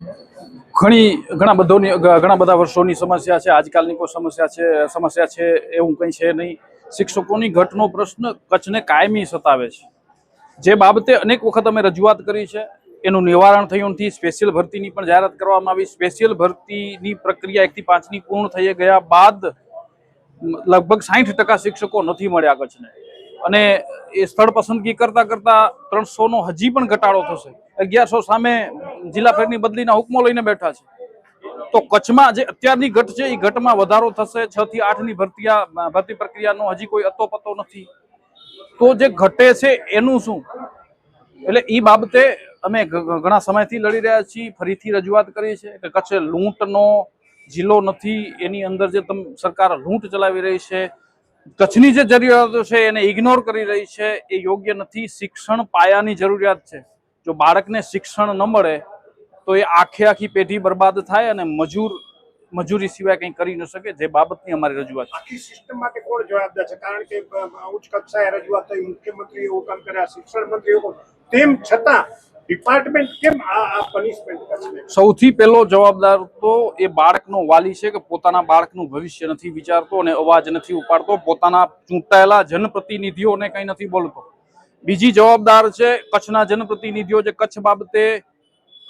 ઘણી, ઘણા બધોની ઘણા બધા વર્ષોની સમસ્યા છે, આજકાલની કોઈ સમસ્યા છે સમસ્યા છે એવું કંઈ છે નહીં. શિક્ષકોની ઘટનો પ્રશ્ન કચ્છને કાયમી સતાવે છે. જે બાબતે અનેક વખત અમે રજૂઆત કરી છે, એનું નિવારણ થયું નથી, સ્પેશિયલ ભરતીની પણ જાહેરાત કરવામાં આવી. સ્પેશિયલ ભરતીની પ્રક્રિયા એકથી પાંચની પૂર્ણ થઈ ગયા બાદ લગભગ સાઠ ટકા શિક્ષકો નથી મળ્યા કચ્છને. અને એ સ્થળ પસંદગી કરતાં કરતાં ત્રણસોનો હજી પણ ઘટાડો થશે. અગિયારસો સામે જિલ્લા ફેરની બદલીના હુકમો લઈને બેઠા છે. તો કચ્છમાં જે અત્યારની ઘટ છે એ ઘટમાં વધારો થશે. છ થી આઠની ભરતીયા ભરતી પ્રક્રિયાનો હજી કોઈ અતોપતો નથી. તો જે ઘટે છે, એનું શું? એટલે એ બાબતે અમે ઘણા સમયથી લડી રહ્યા છીએ, ફરીથી રજૂઆત કરી છે કે કચ્છ લૂંટનો જિલ્લો નથી. એની અંદર જે તમ, સરકાર લૂંટ ચલાવી રહી છે, કચ્છની જે જરૂરિયાતો છે એને ઇગ્નોર કરી રહી છે, એ યોગ્ય નથી. શિક્ષણ પાયાની જરૂરિયાત છે. જો બાળકને શિક્ષણ ન મળે તો એ આખે આખી પેઢી બરબાદ થાય અને મજૂર મજૂરી સિવાય કંઈ કરી ન શકે જે બાબતની અમારી રજૂઆત આખી સિસ્ટમ માટે કોણ જવાબદાર છે? કારણ કે ઉચ્ચ કક્ષાએ રજૂઆત થઈ મુખ્યમંત્રી એવું કામ કર્યા શિક્ષણ મંત્રી તેમ છતાં ડિપાર્ટમેન્ટ કેમ આ આ પનિશમેન્ટ સૌથી પહેલો જવાબદાર તો એ બાળકનો વાલી છે કે પોતાના બાળકનું ભવિષ્ય નથી વિચારતો અને અવાજ નથી ઉપાડતો પોતાના ચૂંટાયેલા જનપ્રતિનિધિઓને કંઈ નથી બોલતો. બીજી જવાબદાર છે કચ્છના જનપ્રતિનિધિઓ જે કચ્છ બાબતે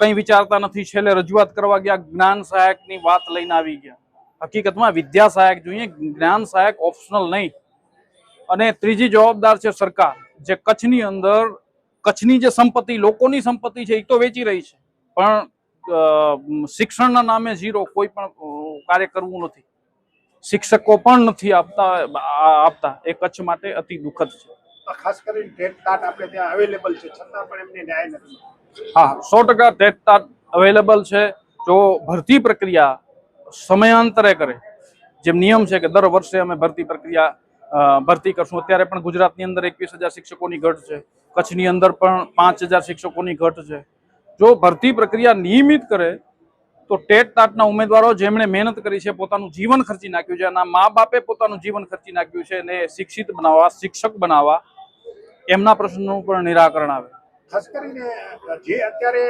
કંઈ વિચારતા નથી. છેલ્લે રજૂઆત કરવા ગયા, જ્ઞાન સહાયકની વાત લઈને આવી ગયા. હકીકતમાં વિદ્યા સહાયક જોઈએ, જ્ઞાન સહાયક ઓપ્શનલ નહીં. અને ત્રીજી જવાબદાર છે સરકાર, જે કચ્છની અંદર, કચ્છની જે સંપત્તિ, લોકોની સંપત્તિ છે, એ તો વેચી રહી છે. પણ શિક્ષણના નામે ઝીરો કોઈ પણ કાર્ય કરવું નથી. શિક્ષકો પણ નથી આપતા આપતા. એ કચ્છ માટે અતિ દુઃખદ છે. ખાસ કરીને ટેટ ટાટ આપણે ત્યાં અવેલેબલ છે, છતાં પણ એમને ન્યાય નથી. હા, સો ટકા ટેટ ટાટ અવેલેબલ છે. જો ભરતી પ્રક્રિયા સમયાંતરે કરે, જેમ નિયમ છે કે દર વર્ષે અમે ભરતી પ્રક્રિયા ભરતી કરશું. અત્યારે પણ ગુજરાતની અંદર એકવીસ હજાર શિક્ષકોની ઘટ છે. કચ્છની અંદર પણ પાંચ હજાર શિક્ષકોની ઘટ છે. જો ભરતી પ્રક્રિયા નિયમિત કરે, તો ટેટ ટાટના ઉમેદવારો જેમણે મહેનત કરી છે, પોતાનું જીવન ખર્ચી નાખ્યું છે અને મા બાપે પોતાનું જીવન ખર્ચી નાખ્યું છે એને શિક્ષિત બનાવવા, શિક્ષક બનાવવા એમના પ્રશ્નનું પણ નિરાકરણ આવે. ખાસ કરીને જે અત્યારે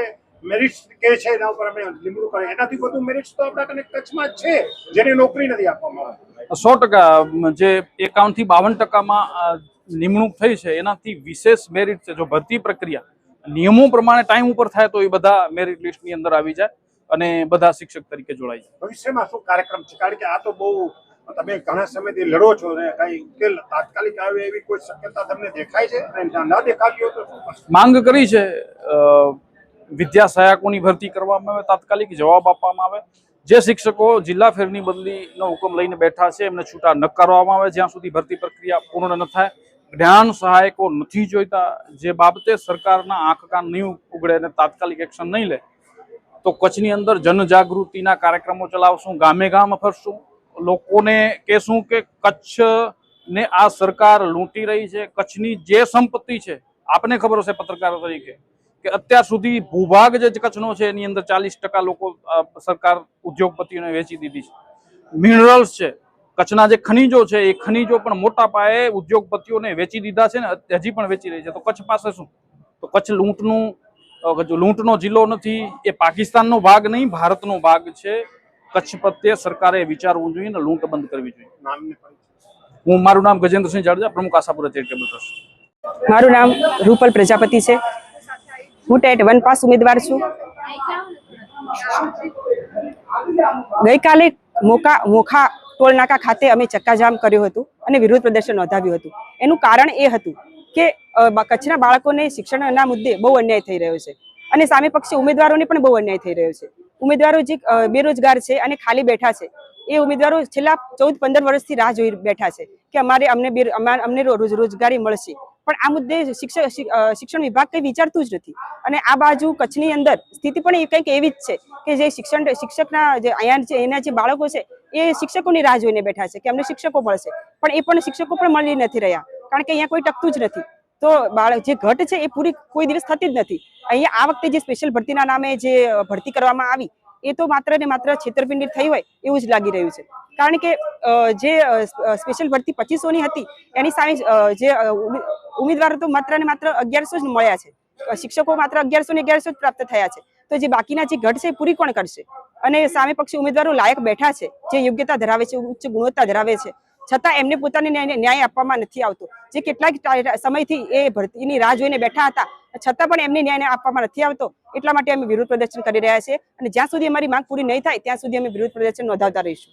મેરિટ્સ કે છે એના ઉપર અમે લીમડું કરે. એનાથી વધુ મેરિટ્સ તો આપણા કને કચ્છમાં છે જેને નોકરી નથી આપવામાં આવતી સો ટકા જે એકાવનથી બાવન ટકામાં નિમણૂક થઈ છે એનાથી વિશેષ મેરિટ છે. જો ભરતી પ્રક્રિયા નિયમો પ્રમાણે ટાઈમ ઉપર થાય તો એ બધા મેરિટ લિસ્ટની અંદર આવી જાય અને બધા શિક્ષક તરીકે જોડાય છે ભવિષ્યમાં શું કાર્યક્રમ છે? કારણ કે આ તો બહુ તમે ઘણા સમયથી લડો છો ને કઈ ઉકેલ તાત્કાલિક આવે એવી કોઈ શક્યતા તમને દેખાય છે? ન દેખાતી તો માંગ કરી છે વિદ્યા સહાયકોની ભરતી કરવામાં આવે, તાત્કાલિક જવાબ આપવામાં આવે. જે શિક્ષકો જિલ્લા ફેરની બદલીનો હુકમ લઈને બેઠા છે, એમને છૂટા ન આવે, જ્યાં સુધી ભરતી પ્રક્રિયા પૂર્ણ ન થાય. જ્ઞાન સહાયકો નથી જોઈતા, જે બાબતે સરકારના આંખ કાન નહીં ઉગડે અને તાત્કાલિક એક્શન નહીં લે. તો કચ્છની અંદર જનજાગૃતિના કાર્યક્રમો ચલાવશું, ગામે ગામ ફરશું. લોકોને કહેશું કે કચ્છ ને આ સરકાર લૂંટી રહી છે, કચ્છની જે સંપત્તિ છે, આપને ખબર હશે પત્રકારો તરીકે, કે અત્યાર સુધી ભૂભાગ જે કચ્છનો છે, એની અંદર ચાલીસ લોકો સરકાર ઉદ્યોગપતિઓને વેચી દીધી છે. મિનરલ્સ છે, કચ્છના જે ખનીજો છે, એ ખનીજો પણ મોટા પાયે ઉદ્યોગપતિઓને વેચી દીધા છે ને, હજી પણ વેચી રહી છે. તો કચ્છ પાસે શું? તો કચ્છ લૂંટનું લૂંટનો જિલ્લો નથી, એ પાકિસ્તાનનો ભાગ નહીં, ભારતનો ભાગ છે. કચ્છ પ્રત્યે સરકારે વિચારવું જોઈએ અને લૂંટ બંધ કરવી જોઈએ. હું મારું નામ ગજેન્દ્રસિંહ જાડેજા પ્રમુખ આશાપુરા ચેરિટેબલ ટ્રસ્ટ. મારું નામ રૂપલ પ્રજાપતિ છે. હું ટેટ વન પાસ ઉમેદવાર છું. ગઈકાલે મોકા મોખા ટોલનાકા ખાતે અમે ચક્કાજામ કર્યું હતું અને વિરોધ પ્રદર્શન નોંધાવ્યું હતું. એનું કારણ એ હતું કે કચ્છના બાળકોને શિક્ષણના મુદ્દે બહુ અન્યાય થઈ રહ્યો છે અને સામે પક્ષે ઉમેદવારોને પણ બહુ અન્યાય થઈ રહ્યો છે. ઉમેદવારો જે બેરોજગાર છે અને ખાલી બેઠા છે, એ ઉમેદવારો છેલ્લા ચૌદ, પંદર વર્ષથી રાહ જોઈ બેઠા છે કે અમારે અમને અમને રોજગારી મળશે. પણ આ મુદ્દે શિક્ષણ શિક્ષણ વિભાગ કંઈ વિચારતું જ નથી. અને આ બાજુ કચ્છની અંદર સ્થિતિ પણ એ કંઈક એવી જ છે કે જે શિક્ષણ, શિક્ષકના જે અહીંયા જે, એના જે બાળકો છે, એ શિક્ષકોની રાહ જોઈને બેઠા છે કે અમને શિક્ષકો મળશે. પણ એ પણ શિક્ષકો પણ મળી નથી રહ્યા. કારણ કે અહીંયા કોઈ ટકતું જ નથી. તો બાળક જે ઘટ છે એ પૂરી કોઈ દિવસ થતી જ નથી. અહીંયા આ વખતે જે સ્પેશિયલ ભરતીના નામે જે ભરતી કરવામાં આવી, એ તો માત્ર ને માત્ર છેતરપિંડી થઈ હોય એવું જ લાગી રહ્યું છે. કારણ કે જે સ્પેશિયલ ભરતી પચીસોની હતી, એની સામે જે ઉમેદવારો તો માત્ર ને માત્ર અગિયારસો જ મળ્યા છે. શિક્ષકો માત્ર અગિયારસો ને અગિયારસો જ પ્રાપ્ત થયા છે. તો જે બાકીના જે ઘટ છે એ પૂરી કોણ કરશે? અને સામે પક્ષી ઉમેદવારો લાયક બેઠા છે, જે યોગ્યતા ધરાવે છે, ઉચ્ચ ગુણવત્તા ધરાવે છે. છતાં એમને પોતાને ન્યાય આપવામાં નથી આવતો. જે કેટલાક સમયથી એ ભરતીની રાહ જોઈને બેઠા હતા, છતાં પણ એમને ન્યાય આપવામાં નથી આવતો. એટલા માટે અમે વિરોધ પ્રદર્શન કરી રહ્યા છીએ અને જ્યાં સુધી અમારી માંગ પૂરી નહીં થાય, ત્યાં સુધી અમે વિરોધ પ્રદર્શન નોંધાવતા રહીશું.